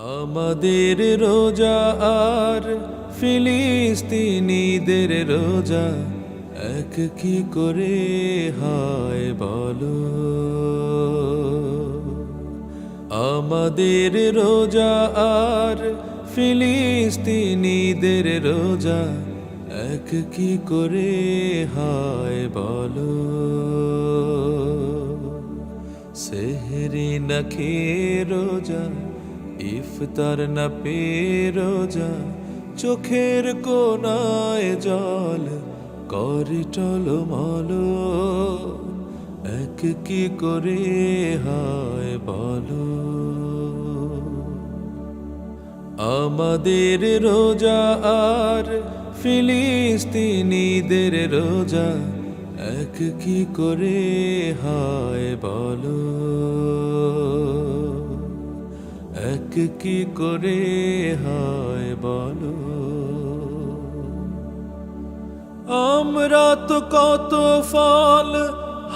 আমাদের রোজা আর ফিলিস্তিনিদের রোজা, এক কি করে হয় বলো? আমাদের রোজা আর ফিলিস্তিনিদের রোজা, এক কি করে হয় বলো? সেহরি না রোজা ইফতার না পেয়ে রোজা চোখের কোনায় জল, করি টলমল। এক কি করে হয় বলো? আমাদের রোজা আর ফিলিস্তিনিদের রোজা, এক কি করে হয় বলো? এক কি করে হয় বলো? আমরা তো কত ফল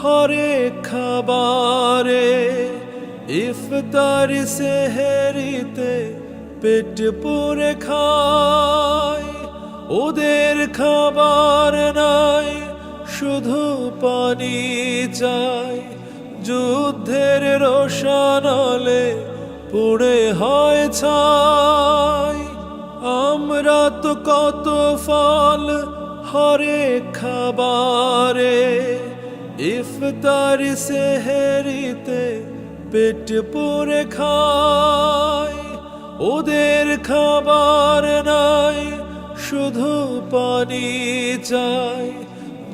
হরে খাবারে, ইফতার সেহেরিতে পেট পুরে খায় ওদের খাবার নাই, শুধু পানি চাই। যুদ্ধের রোশানলে পুড়ে হয় ছাই, আমরা তো কত ফল হরে খাবারে। ইফতার সেহেরিতে পেট পুরে খায় ওদের খাবার নাই, শুধু পানি চাই।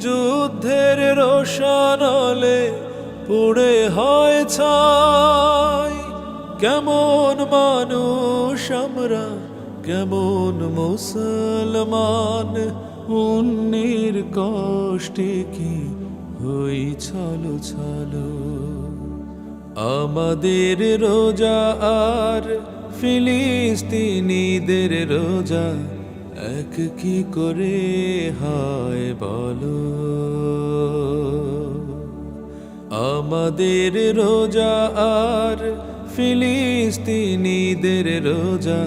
যুদ্ধের রোশানলে পুড়ে হয় ছাই কেমন মানুষ আমরা? কেমন মুসলমান? উন্নির কষ্টে কি হই ছলো ছলো? আমাদের রোজা আর ফিলিস্তিনিদের রোজা এক কি করে হয় বলো? আমাদের রোজা আর ফিলিস্তিনিদের রোজা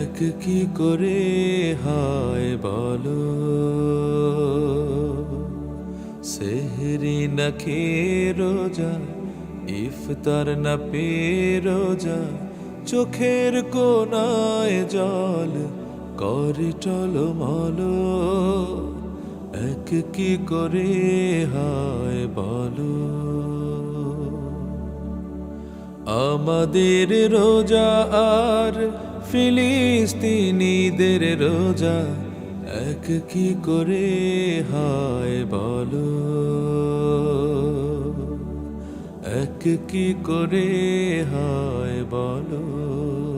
এক কি করে হয় বলো? সেহরি না খেয়ে রোজা, ইফতার না পেয়ে রোজা, চোখের কোনায় জল করে টলমল। এক কি করে হয় বলো? আমাদের রোজা আর ফিলিস্তিনিদের রোজা এক কি করে হয় বলো? এক কি করে হয় বলো?